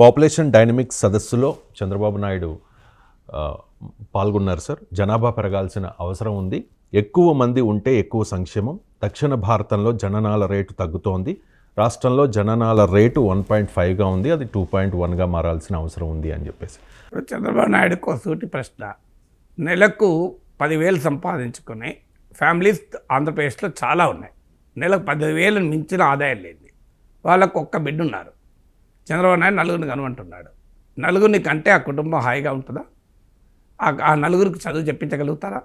Population dynamics సదస్సులో చంద్రబాబు నాయుడు పాల్గొన్నారు sir. జనాభా పెరగాల్సిన అవసరం ఉంది. ఎక్కువ మంది ఉంటే ఎక్కువ సంక్షేమం. దక్షిణ భారతంలో జననాల రేటు తగ్గుతోంది. రాష్ట్రంలో జననాల రేటు వన్ పాయింట్ ఫైవ్గా ఉంది. అది టూ పాయింట్ వన్గా మారాల్సిన అవసరం ఉంది అని చెప్పేసి. చంద్రబాబు నాయుడుకు ఒక సూటి ప్రశ్న. నెలకు పదివేలు సంపాదించుకునే ఫ్యామిలీస్ ఆంధ్రప్రదేశ్లో చాలా ఉన్నాయి. నెలకు పదివేలు మించిన ఆదాయం లేదు. వాళ్ళకు ఒక్క బిడ్డ ఉన్నారు. చంద్రబాబు నాయుడు నలుగురిని కనుమంటున్నాడు నలుగురిని కంటే ఆ కుటుంబం హాయిగా ఉంటుందా? ఆ- నలుగురికి చదువు చెప్పించగలుగుతారా?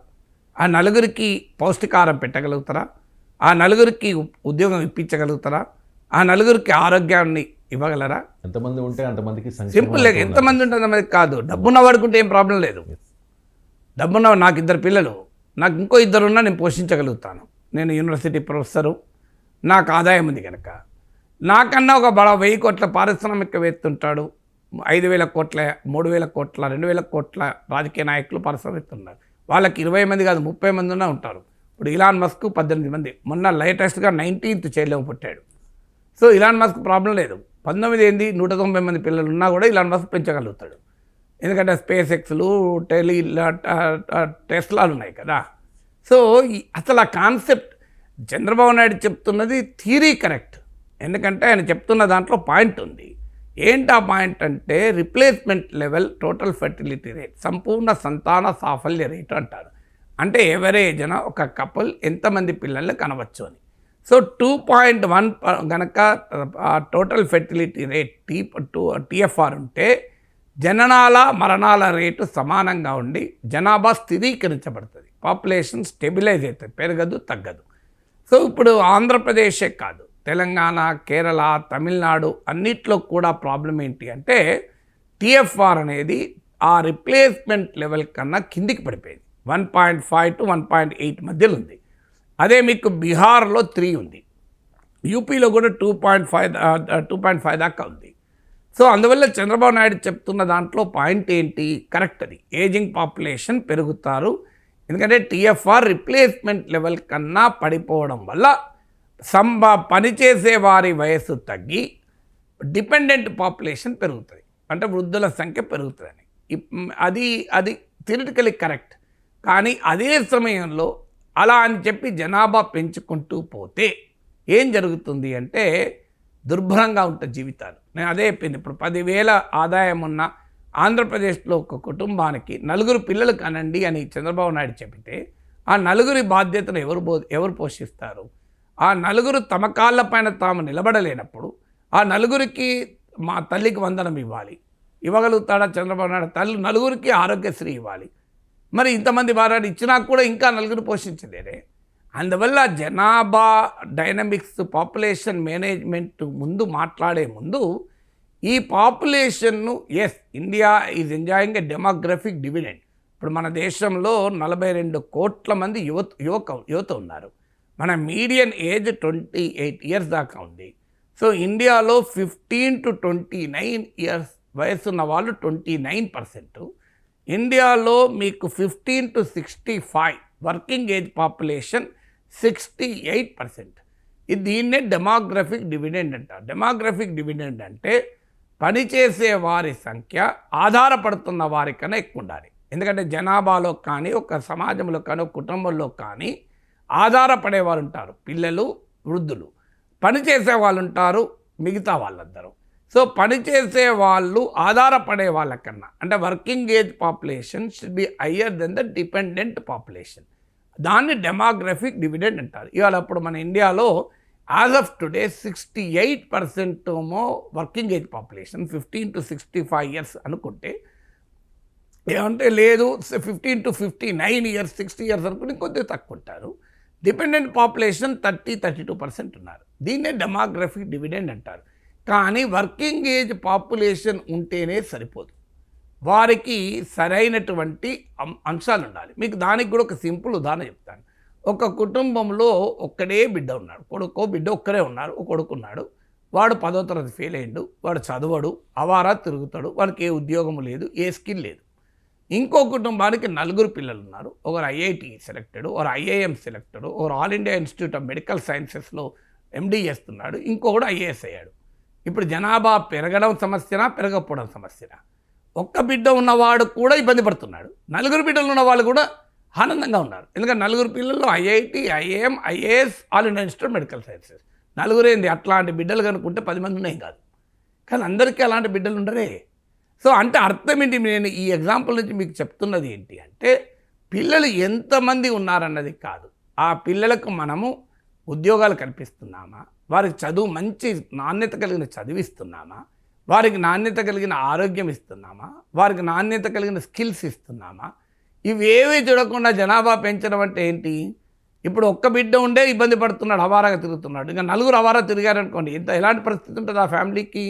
ఆ నలుగురికి పౌష్టికాహారం పెట్టగలుగుతారా? ఆ నలుగురికి ఉద్యోగం ఇప్పించగలుగుతారా? ఆ నలుగురికి ఆరోగ్యాన్ని ఇవ్వగలరా? ఎంతమంది ఉంటే అంతమందికి సింపుల్ ఎంతమంది ఉంటుంది అన్నది కాదు. డబ్బున్న వాడుకుంటే ఏం ప్రాబ్లం లేదు. డబ్బున్న నాకు ఇద్దరు పిల్లలు. నాకు ఇంకో ఇద్దరు ఉన్నా నేను పోషించగలుగుతాను. నేను యూనివర్సిటీ ప్రొఫెసరు. నాకు ఆదాయం ఉంది కనుక నాకన్నా ఒక బడ వెయ్యి కోట్ల పారిశ్రామికవేత్త ఉంటాడు. ఐదు వేల కోట్ల మూడు వేల కోట్ల రెండు వేల కోట్ల రాజకీయ నాయకులు పారిశ్రామికవేత్త ఉన్నారు వాళ్ళకి ఇరవై మంది కాదు ముప్పై మంది ఉన్నా ఉంటారు. ఇప్పుడు ఇలాన్ మస్క్ పద్దెనిమిది మంది. మొన్న లేటెస్ట్గా నైన్టీన్త్ చైల్డ్లో పుట్టాడు. సో ఇలాన్ మస్క్ ప్రాబ్లం లేదు. పంతొమ్మిది ఏంది? నూట తొంభై మంది పిల్లలు ఉన్నా కూడా ఇలాన్ మస్క్ పెంచగలుగుతాడు. ఎందుకంటే స్పేస్ ఎక్స్లు టెలి టెస్లాలు ఉన్నాయి కదా. సో అసలు ఆ కాన్సెప్ట్ చంద్రబాబు నాయుడు చెప్తున్నది థీరీ కరెక్ట్. ఎందుకంటే ఆయన చెప్తున్న దాంట్లో పాయింట్ ఉంది. ఏంటి ఆ పాయింట్ అంటే replacement level total fertility rate సంపూర్ణ సంతాన సాఫల్య రేట్ అంటారు. అంటే ఎవరేజ్న ఒక కపుల్ ఎంతమంది పిల్లల్ని కనవచ్చు అని. సో టూ పాయింట్ వన్ గనక total fertility rate T two TFR ఉంటే జననాల మరణాల రేటు సమానంగా ఉండి జనాభా స్థిరీకరించబడుతుంది. పాపులేషన్ స్టెబిలైజ్ అవుతుంది పెరగదు తగ్గదు. సో ఇప్పుడు ఆంధ్రప్రదేశే కాదు. తెలంగాణ కేరళ తమిళనాడు అన్నిట్లో కూడా ప్రాబ్లం ఏంటి అంటే టీఎఫ్ఆర్ అనేది ఆ రిప్లేస్మెంట్ లెవెల్ కన్నా కిందికి పడిపోయింది. One point five to one point eight మధ్యలో ఉంది. అదే మీకు బీహార్లో త్రీ ఉంది. యూపీలో కూడా two point five two point five దాకా ఉంది. సో అందువల్ల చంద్రబాబు నాయుడు చెప్తున్న దాంట్లో పాయింట్ ఏంటి? కరెక్ట్ అది. ఏజింగ్ పాపులేషన్ పెరుగుతారు. ఎందుకంటే టీఎఫ్ఆర్ రిప్లేస్మెంట్ లెవెల్ కన్నా పడిపోవడం వల్ల సంబ పనిచేసే వారి వయస్సు తగ్గి డిపెండెంట్ పాపులేషన్ పెరుగుతుంది. అంటే వృద్ధుల సంఖ్య పెరుగుతుందని. అది అది థిరిటికలీ కరెక్ట్. కానీ అదే సమయంలో అలా అని చెప్పి జనాభా పెంచుకుంటూ పోతే ఏం జరుగుతుంది అంటే దుర్భరంగా ఉంటుంది జీవితాలు. నేను అదే చెప్పింది. ఇప్పుడు పదివేల ఆదాయం ఉన్న ఆంధ్రప్రదేశ్లో ఒక కుటుంబానికి నలుగురు పిల్లలు కనండి అని చంద్రబాబు నాయుడు చెబితే ఆ నలుగురి బాధ్యతను ఎవరు బో ఎవరు పోషిస్తారు? ఆ నలుగురు తమ కాళ్ళపైన తాము నిలబడలేనప్పుడు ఆ నలుగురికి మా తల్లికి వందనం ఇవ్వాలి. ఇవ్వగలుగుతాడా చంద్రబాబు నాయుడు? తల్లి నలుగురికి ఆరోగ్యశ్రీ ఇవ్వాలి. మరి ఇంతమంది వారాడు ఇచ్చినా కూడా ఇంకా నలుగురు పోషించలేరే. అందువల్ల జనాభా డైనమిక్స్ పాపులేషన్ మేనేజ్మెంట్ ముందు మాట్లాడే ముందు ఈ పాపులేషన్ను as India is enjoying a demographic dividend ఇప్పుడు మన దేశంలో నలభై రెండు కోట్ల మంది యువత యువక యువత ఉన్నారు. మన median age twenty eight years దాకా ఉంది. సో ఇండియాలో fifteen to twenty nine years వయసు ఉన్న వాళ్ళు ట్వంటీ నైన్ పర్సెంట్ ఇండియాలో మీకు fifteen to sixty five working age population sixty eight percent ఇది దీన్నే డెమోగ్రఫిక్ డివిడెండ్ అంటారు డెమోగ్రఫిక్ డివిడెండ్ అంటే పనిచేసే వారి సంఖ్య ఆధారపడుతున్న వారికన్నా ఎక్కువ ఉండాలి. ఎందుకంటే జనాభాలో కానీ ఒక సమాజంలో కానీ ఒక కుటుంబంలో కానీ ఆధారపడేవారు ఉంటారు పిల్లలు వృద్ధులు. పనిచేసే వాళ్ళు ఉంటారు మిగతా వాళ్ళందరూ. సో పనిచేసే వాళ్ళు ఆధారపడే వాళ్ళకన్నా అంటే working age population should be higher than the dependent population. దాన్ని డెమోగ్రఫిక్ డివిడెండ్ అంటారు. ఇవాళ అప్పుడు మన ఇండియాలో as of today sixty eight percent ఏమో working age population fifteen to sixty five years అనుకుంటే ఏమంటే లేదు fifteen to fifty nine years sixty years అనుకుని కొద్దిగా తక్కువ ఉంటారు dependent population thirty thirty two percent ఉన్నారు. దీన్నే డెమోగ్రఫిక్ డివిడెండ్ అంటారు. కానీ వర్కింగ్ ఏజ్ పాపులేషన్ ఉంటేనే సరిపోదు. వారికి సరైనటువంటి అంశాలు ఉండాలి. మీకు దానికి కూడా ఒక సింపుల్ ఉదాహరణ చెప్తాను. ఒక కుటుంబంలో ఒక్కడే బిడ్డ ఉన్నాడు. కొడుకో బిడ్డ ఒక్కరే ఉన్నారు. ఒక కొడుకు ఉన్నాడు. వాడు పదో తరగతి ఫెయిల్ అయ్యిండు. వాడు చదవడు. అవారా తిరుగుతాడు. వాడికి ఏ ఉద్యోగం లేదు ఏ స్కిల్ లేదు. ఇంకో కుటుంబానికి నలుగురు పిల్లలు ఉన్నారు ఒకరు ఐఐటి సెలెక్టెడ్ ఒకరు ఐఐఎం సెలెక్టెడ్ ఒకరు all India institute of medical సైన్సెస్లో MD చేస్తున్నాడు. ఇంకొకడు ఐఏఎస్ అయ్యాడు. ఇప్పుడు జనాభా పెరగడం సమస్యనా పెరగకపోవడం సమస్యనా? ఒక్క బిడ్డ ఉన్నవాడు కూడా ఇబ్బంది పడుతున్నాడు. నలుగురు బిడ్డలు ఉన్న వాళ్ళు కూడా ఆనందంగా ఉన్నారు. ఎందుకంటే నలుగురు పిల్లలు IIT IAM IAS all India institute medical sciences. నలుగురేంది? అట్లాంటి బిడ్డలు కనుక్కుంటే పది మంది ఉన్నాయి కాదు. కానీ అందరికీ అలాంటి బిడ్డలు ఉండరే. సో అంటే అర్థం ఏంటి నేను ఈ ఎగ్జాంపుల్ నుంచి మీకు చెప్తున్నది ఏంటి అంటే పిల్లలు ఎంతమంది ఉన్నారన్నది కాదు. ఆ పిల్లలకు మనము ఉద్యోగాలు కల్పిస్తున్నామా? వారికి చదువు మంచి నాణ్యత కలిగిన చదివిస్తున్నామా వారికి నాణ్యత కలిగిన ఆరోగ్యం ఇస్తున్నామా? వారికి నాణ్యత కలిగిన స్కిల్స్ ఇస్తున్నామా? ఇవేవి చూడకుండా జనాభా పెంచడం అంటే ఏంటి? ఇప్పుడు ఒక్క బిడ్డ ఉండే ఇబ్బంది పడుతున్నాడు అవారాగా తిరుగుతున్నాడు. ఇంకా నలుగురు అవారా తిరిగారనుకోండి ఇంత ఎలాంటి పరిస్థితి ఉంటుంది ఆ ఫ్యామిలీకి?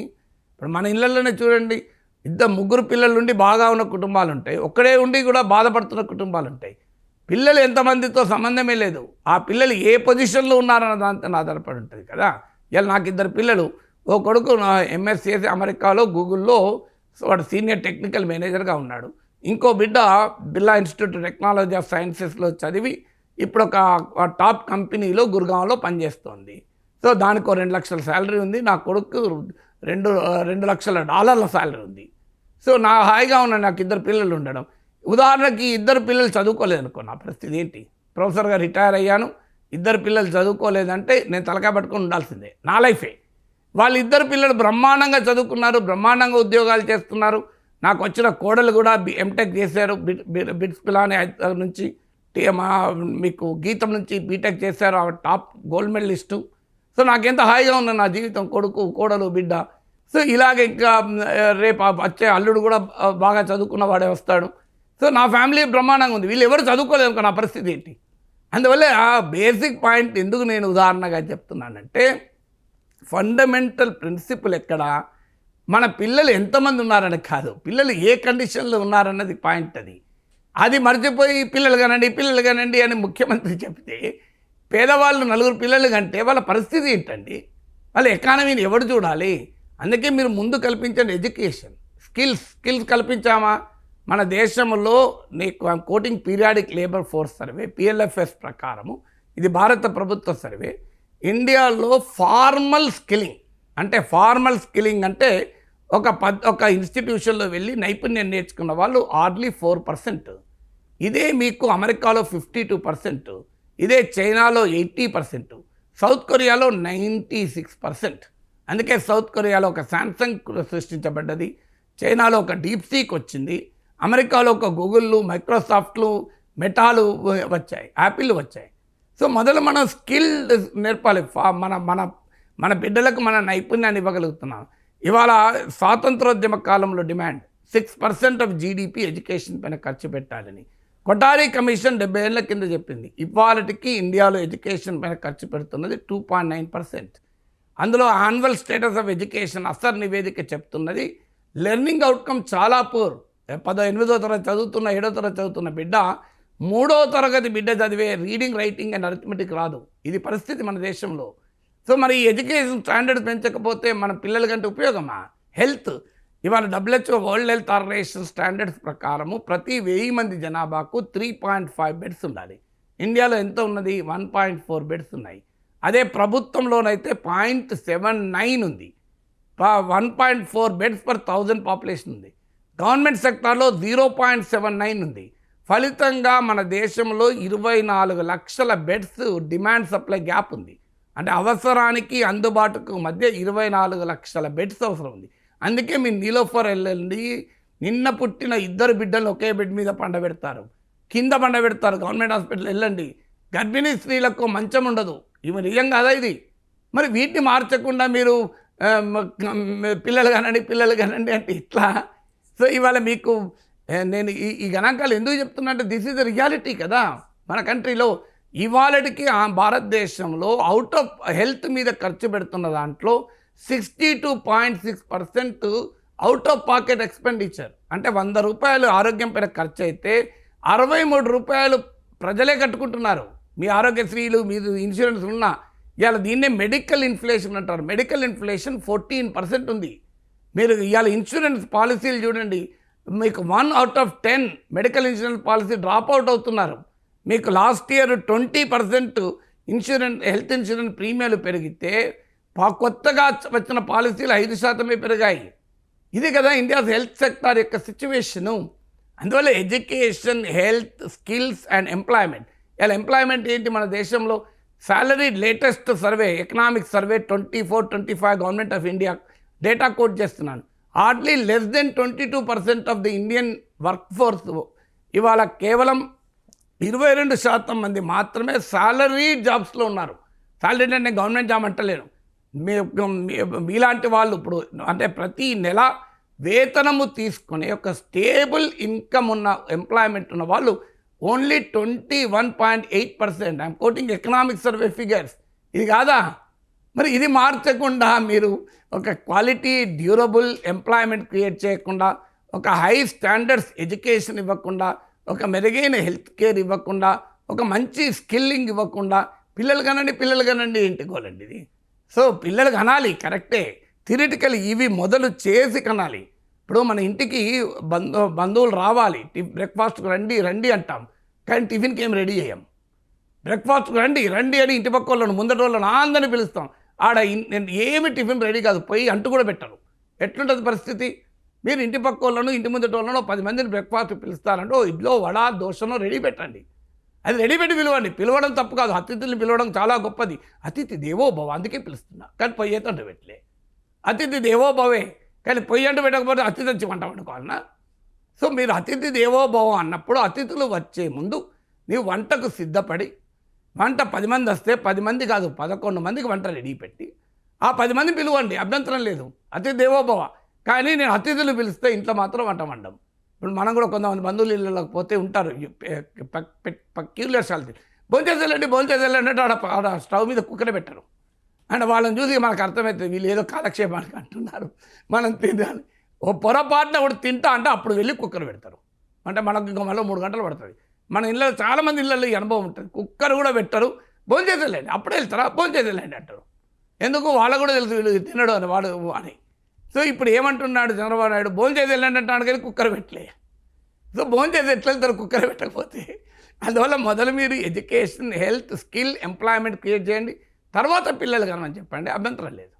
ఇప్పుడు మన ఇళ్ళల్లోనే చూడండి ఇద్దరు ముగ్గురు పిల్లలు ఉండి బాగా ఉన్న కుటుంబాలు ఉంటాయి ఒక్కడే ఉండి కూడా బాధపడుతున్న కుటుంబాలు ఉంటాయి పిల్లలు ఎంతమందితో సంబంధమే లేదు. ఆ పిల్లలు ఏ పొజిషన్లో ఉన్నారన్న దాంతో ఆధారపడి ఉంటుంది కదా. ఇలా నాకు ఇద్దరు పిల్లలు. ఓ కొడుకు నా ఎంఎస్ చేసి అమెరికాలో గూగుల్లో వాడు సీనియర్ టెక్నికల్ మేనేజర్గా ఉన్నాడు. ఇంకో బిడ్డ బిర్లా ఇన్స్టిట్యూట్ టెక్నాలజీ ఆఫ్ సైన్సెస్లో చదివి ఇప్పుడు ఒక టాప్ కంపెనీలో గురుగాంలో పనిచేస్తోంది. సో దానికి రెండు లక్షల శాలరీ ఉంది. నా కొడుకు రెండు రెండు లక్షల డాలర్ల శాలరీ ఉంది. సో నా హాయిగా ఉన్న నాకు ఇద్దరు పిల్లలు ఉండడం. ఉదాహరణకి ఇద్దరు పిల్లలు చదువుకోలేదు అనుకో నా పరిస్థితి ఏంటి? ప్రొఫెసర్గా రిటైర్ అయ్యాను. ఇద్దరు పిల్లలు చదువుకోలేదంటే నేను తలకాయ పట్టుకొని ఉండాల్సిందే. నా లైఫే. వాళ్ళిద్దరు పిల్లలు బ్రహ్మాండంగా చదువుకున్నారు బ్రహ్మాండంగా ఉద్యోగాలు చేస్తున్నారు. నాకు వచ్చిన కోడలు కూడా బి ఎంటెక్ చేశారు. బిట్ బిట్స్ పిలానే నుంచి టీ- మా మీకు గీతం నుంచి బీటెక్ చేశారు. ఆవిడ టాప్ గోల్డ్ మెడలిస్టు. సో నాకెంత హాయిగా ఉంది నా జీవితం కొడుకు కోడలు బిడ్డ. సో ఇలాగ ఇంకా రేపు వచ్చే అల్లుడు కూడా బాగా చదువుకున్న వాడే వస్తాడు. సో నా ఫ్యామిలీ బ్రహ్మాండంగా ఉంది. వీళ్ళు ఎవరు చదువుకోలేదు నా పరిస్థితి ఏంటి? అందువల్ల ఆ బేసిక్ పాయింట్ ఎందుకు నేను ఉదాహరణగా చెప్తున్నానంటే ఫండమెంటల్ ప్రిన్సిపల్ ఎక్కడ? మన పిల్లలు ఎంతమంది ఉన్నారని కాదు. పిల్లలు ఏ కండిషన్లో ఉన్నారన్నది పాయింట్ అది. అది మర్చిపోయి పిల్లలు కానండి పిల్లలు కానండి అని ముఖ్యమంత్రి చెప్తే పేదవాళ్ళు నలుగురు పిల్లలు కంటే వాళ్ళ పరిస్థితి ఏంటండి? వాళ్ళ ఎకానమీని ఎవడు చూడాలి? అందుకే మీరు ముందు కల్పించండి ఎడ్యుకేషన్. Skills skills కల్పించామా? మన దేశంలో నీకు quoting periodic labour force survey PLFS ప్రకారము ఇది భారత ప్రభుత్వ సర్వే. ఇండియాలో ఫార్మల్ స్కిల్లింగ్ అంటే ఫార్మల్ స్కిల్లింగ్ అంటే ఒక పద్ ఒక ఇన్స్టిట్యూషన్లో వెళ్ళి నైపుణ్యం నేర్చుకున్న వాళ్ళు ఆర్లీ ఫోర్ పర్సెంట్. ఇదే మీకు అమెరికాలో ఫిఫ్టీ టూ పర్సెంట్. ఇదే చైనాలో ఎయిటీ పర్సెంట్ సౌత్ కొరియాలో నైంటీ సిక్స్ పర్సెంట్. అందుకే సౌత్ కొరియాలో ఒక శాంసంగ్ సృష్టించబడ్డది చైనాలో ఒక డీప్ సీక్ వచ్చింది అమెరికాలో ఒక గూగుళ్ళు మైక్రోసాఫ్ట్లు మెటాలు వచ్చాయి యాపిల్ వచ్చాయి. సో మొదలు మనం స్కిల్ నేర్పాలి ఫా- మన మన మన బిడ్డలకు మన నైపుణ్యాన్ని ఇవ్వగలుగుతున్నాం. ఇవాళ స్వాతంత్రోద్యమ కాలంలో demand six percent of GDP education పైన ఖర్చు పెట్టాలని. కొటారి కమిషన్ డెబ్బై ఏళ్ళ కింద చెప్పింది ఇవాళకి ఇండియాలో ఎడ్యుకేషన్ పైన ఖర్చు పెడుతున్నది టూ పాయింట్ నైన్ పర్సెంట్. అందులో annual status of education ASER నివేదిక చెప్తున్నది లెర్నింగ్ అవుట్కమ్ చాలా పూర్. పదో ఎనిమిదో తరగతి చదువుతున్న ఏడో తరగతి చదువుతున్న బిడ్డ మూడో తరగతి బిడ్డ చదివే రీడింగ్ రైటింగ్ అండ్ అరిథమెటిక్ రాదు. ఇది పరిస్థితి మన దేశంలో. సో మరి ఈ ఎడ్యుకేషన్ స్టాండర్డ్ పెంచకపోతే మన పిల్లల కంటే ఉపయోగమా? హెల్త్. ఇవాళ WHO world health organization standards ప్రకారము ప్రతి వెయ్యి మంది జనాభాకు త్రీ పాయింట్ ఫైవ్ బెడ్స్ ఉండాలి. ఇండియాలో ఎంత ఉన్నది? వన్ పాయింట్ ఫోర్ బెడ్స్ ఉన్నాయి. అదే ప్రభుత్వంలోనైతే పాయింట్ సెవెన్ నైన్ ఉంది. One point four beds per thousand population ఉంది. గవర్నమెంట్ సెక్టార్లో జీరో పాయింట్ సెవెన్ నైన్ ఉంది. ఫలితంగా మన దేశంలో ఇరవై నాలుగు లక్షల బెడ్స్ డిమాండ్ సప్లై గ్యాప్ ఉంది. అంటే అవసరానికి అందుబాటుకు మధ్య ఇరవై నాలుగు లక్షల బెడ్స్ అవసరం ఉంది. అందుకే మీ నీలోఫర్ వెళ్ళండి. నిన్న పుట్టిన ఇద్దరు బిడ్డలు ఒకే బెడ్ మీద పండబెడతారు. కింద పండబెడతారు గవర్నమెంట్ హాస్పిటల్ వెళ్ళండి. గర్భిణీ స్త్రీలకు మంచం ఉండదు. ఇవి నిజం కాదా ఇది? మరి వీటిని మార్చకుండా మీరు పిల్లలు కానండి పిల్లలు కానండి అంటే ఇట్లా? సో ఇవాళ మీకు నేను ఈ ఈ గణాంకాలు ఎందుకు చెప్తున్నా అంటే దిస్ ఈజ్ రియాలిటీ కదా. మన కంట్రీలో ఇవాళకి ఆ భారతదేశంలో అవుట్ ఆఫ్ హెల్త్ మీద ఖర్చు పెడుతున్న దాంట్లో sixty two point six percent out of pocket expenditure అంటే వంద రూపాయలు ఆరోగ్యం పైన ఖర్చు అయితే అరవై మూడు రూపాయలు ప్రజలే కట్టుకుంటున్నారు. మీ ఆరోగ్యశ్రీలు మీరు ఇన్సూరెన్స్ ఉన్నా ఇవాళ దీన్నే మెడికల్ ఇన్ఫ్లేషన్ అంటారు. మెడికల్ ఇన్ఫ్లేషన్ ఫోర్టీన్ పర్సెంట్ ఉంది. మీరు ఇవాళ ఇన్సూరెన్స్ పాలసీలు చూడండి. మీకు one out of ten medical insurance policy drop out అవుతున్నారు. మీకు last year twenty percent insurance health insurance ప్రీమియాలు పెరిగితే కొత్తగా వచ్చిన పాలసీలు ఐదు శాతమే పెరిగాయి. ఇది కదా ఇండియా హెల్త్ సెక్టార్ యొక్క సిచ్యువేషను. అందువల్ల education health skills and employment. ఇలా ఎంప్లాయ్మెంట్ ఏంటి మన దేశంలో? Salary latest survey economic survey twenty four twenty five government of India data quote చేస్తున్నాను. Hardly less than twenty two percent of the Indian work force ఇవాళ కేవలం ఇరవై రెండు శాతం మంది మాత్రమే శాలరీ జాబ్స్లో ఉన్నారు. సాలరీ అంటే నేను గవర్నమెంట్ జాబ్ అంటలేను. మీ మీ- మీలాంటి వాళ్ళు ఇప్పుడు అంటే ప్రతి నెల వేతనము తీసుకునే ఒక స్టేబుల్ ఇన్కమ్ ఉన్న ఎంప్లాయ్మెంట్ ఉన్న వాళ్ళు only twenty one point eight percent. I'm quoting economic survey figures. ఇది కాదా? మరి ఇది మార్చకుండా మీరు ఒక క్వాలిటీ డ్యూరబుల్ ఎంప్లాయ్మెంట్ క్రియేట్ చేయకుండా ఒక హై స్టాండర్డ్స్ ఎడ్యుకేషన్ ఇవ్వకుండా ఒక మెరుగైన హెల్త్ కేర్ ఇవ్వకుండా ఒక మంచి స్కిల్లింగ్ ఇవ్వకుండా పిల్లలు కనండి పిల్లలు కనండి ఇంటికోలండి ఇది. సో పిల్లలు కనాలి కరెక్టే. థిరిటికల్ ఇవి మొదలు చేసి కనాలి. ఇప్పుడు మన ఇంటికి బంధు బంధువులు రావాలి. బ్రేక్ఫాస్ట్కి రండి రండి అంటాం. కానీ టిఫిన్కి ఏం రెడీ చేయం? బ్రేక్ఫాస్ట్కి రండి రండి అని ఇంటి పక్క వాళ్ళను ముందటి వాళ్ళను అందరిని పిలుస్తాం. ఆడ నేను ఏమి టిఫిన్ రెడీ కాదు పోయి అంటు కూడా పెట్టరు. ఎట్లుంటుంది పరిస్థితి? మీరు ఇంటి పక్క వాళ్ళను ఇంటి ముందటి వాళ్ళను పది మందిని బ్రేక్ఫాస్ట్ పిలుస్తారంటే ఓ ఇడ్లో వడ దోశనో రెడీ పెట్టండి. అది రెడీ పిలవండి పిలవడం తప్పు కాదు. అతిథుల్ని పిలవడం చాలా గొప్పది. అతిథి దేవోభవ అందుకే పిలుస్తున్నా. కానీ పొయ్యి అంటే పెట్టలే. అతిథి దేవోభవే. కానీ పొయ్యి అంటే పెట్టకపోతే అతిథి వచ్చి వంట వండుకోవాలన్నా సో మీరు అతిథి దేవోభవం అన్నప్పుడు అతిథులు వచ్చే ముందు నీవు వంటకు సిద్ధపడి వంట పది మంది వస్తే పది మంది కాదు పదకొండు మందికి వంట రెడీ పెట్టి ఆ పది మంది పిలువండి. అభ్యంతరం లేదు. అతిథి దేవోభవ. కానీ నేను అతిథులు పిలిస్తే ఇంట్లో మాత్రం వంట వండం ఇప్పుడు మనం కూడా కొంతమంది బంధువులు ఇళ్ళకి పోతే ఉంటారు. పక్యూలర్ సాల్తీ భోంచేసేళ్ళండి భోంచేసేళ్ళండి అంటే ఆడ ఆడ స్టవ్ మీద కుక్కనే పెట్టరు. అండ్ వాళ్ళని చూసి మనకు అర్థమవుతుంది వీళ్ళు ఏదో కాలక్షేపానికి అంటున్నారు. మనం తినాలి. ఓ పొరపాటున కూడా తింటా అంటే అప్పుడు వెళ్ళి కుక్కర్ పెడతారు. అంటే మనకు ఇంకా మళ్ళీ మూడు గంటలు పడుతుంది. మన ఇళ్ళలో చాలామంది ఇళ్ళల్లో అనుభవం ఉంటుంది. కుక్కర్ కూడా పెట్టరు. భోంచేసేళ్ళండి అప్పుడే వెళ్తారా? భోంచేసేళ్ళండి అంటారు. ఎందుకు? వాళ్ళకు కూడా తెలుసు వీళ్ళు తినడు అని వాడు అని. సో ఇప్పుడు ఏమంటున్నాడు చంద్రబాబు నాయుడు? భోంచేసి వెళ్ళండి అంటాడు కానీ కుక్కర్ పెట్టలే. సో భోంచేసి ఎట్లా వెళ్తారు కుక్కర్ పెట్టకపోతే? అందువల్ల మొదలు మీరు education health skill employment create చేయండి. తర్వాత పిల్లలు కనమని చెప్పండి. అభ్యంతరం లేదు.